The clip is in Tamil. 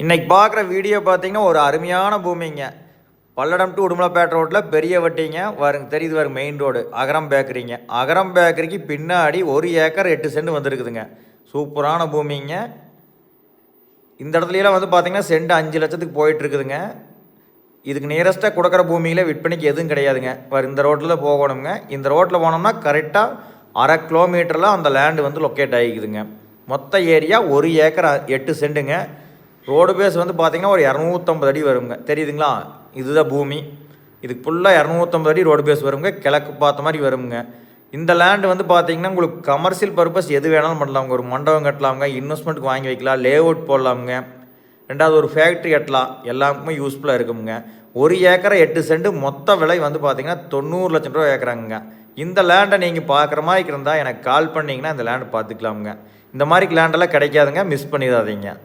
இன்னைக்கு பார்க்குற வீடியோ பார்த்தீங்கன்னா ஒரு அருமையான பூமிங்க. பல்லடம் டு உடுமலைப்பேட்டை ரோட்டில் பெரிய வட்டிங்க. வருங்க தெரியுது வருங்க மெயின் ரோடு அகரம் பேக்கரிங்க அகரம் பேக்கரிக்கு பின்னாடி ஒரு ஏக்கர் எட்டு சென்ட் வந்திருக்குதுங்க. சூப்பரான பூமிங்க. இந்த இடத்துலலாம் வந்து பார்த்தீங்கன்னா சென்ட் அஞ்சு லட்சத்துக்கு போயிட்டு இருக்குதுங்க இதுக்கு நியரஸ்ட்டாக கொடுக்குற பூமியில் விற்பனைக்கு எதுவும் கிடையாதுங்க. வேறு இந்த ரோட்டில் போகணுங்க. இந்த ரோட்டில் போனோம்னா கரெக்டாக அரை கிலோமீட்டரில் அந்த லேண்டு வந்து லொக்கேட் ஆகிக்குதுங்க. மொத்த ஏரியா ஒரு ஏக்கர் எட்டு சென்ட்டுங்க ரோடு பேஸ் வந்து பார்த்தீங்கன்னா ஒரு இரநூத்தம்பது அடி வருங்க. தெரியுதுங்களா? இதுதான் பூமி. இதுக்கு ஃபுல்லாக இரநூத்தம்பது அடி ரோடு பேஸ் வருங்க. கிழக்கு பார்த்த மாதிரி வருங்க. இந்த லேண்டு வந்து பார்த்தீங்கன்னா உங்களுக்கு கமர்ஷியல் பர்பஸ் எது வேணாலும் பண்ணலாங்க ஒரு மண்டபம் கட்டலாமுங்க. இன்வெஸ்ட்மெண்ட்டுக்கு வாங்கி வைக்கலாம். லே அவுட் போடலாமுங்க. ரெண்டாவது ஒரு ஃபேக்ட்ரி கட்டலாம். எல்லாருக்குமே யூஸ்ஃபுல்லாக இருக்குங்க. ஒரு ஏக்கரை எட்டு சென்ட் மொத்த விலை வந்து பார்த்தீங்கன்னா தொண்ணூறு லட்சம் ரூபா ஏக்கராங்க இந்த லேண்டை நீங்கள் பார்க்குற மாதிரி இருந்தால் எனக்கு கால் பண்ணிங்கன்னா இந்த லேண்டு பார்த்துக்கலாமுங்க. இந்த மாதிரி லேண்டெல்லாம் கிடைக்காதுங்க. மிஸ் பண்ணிடாதீங்க.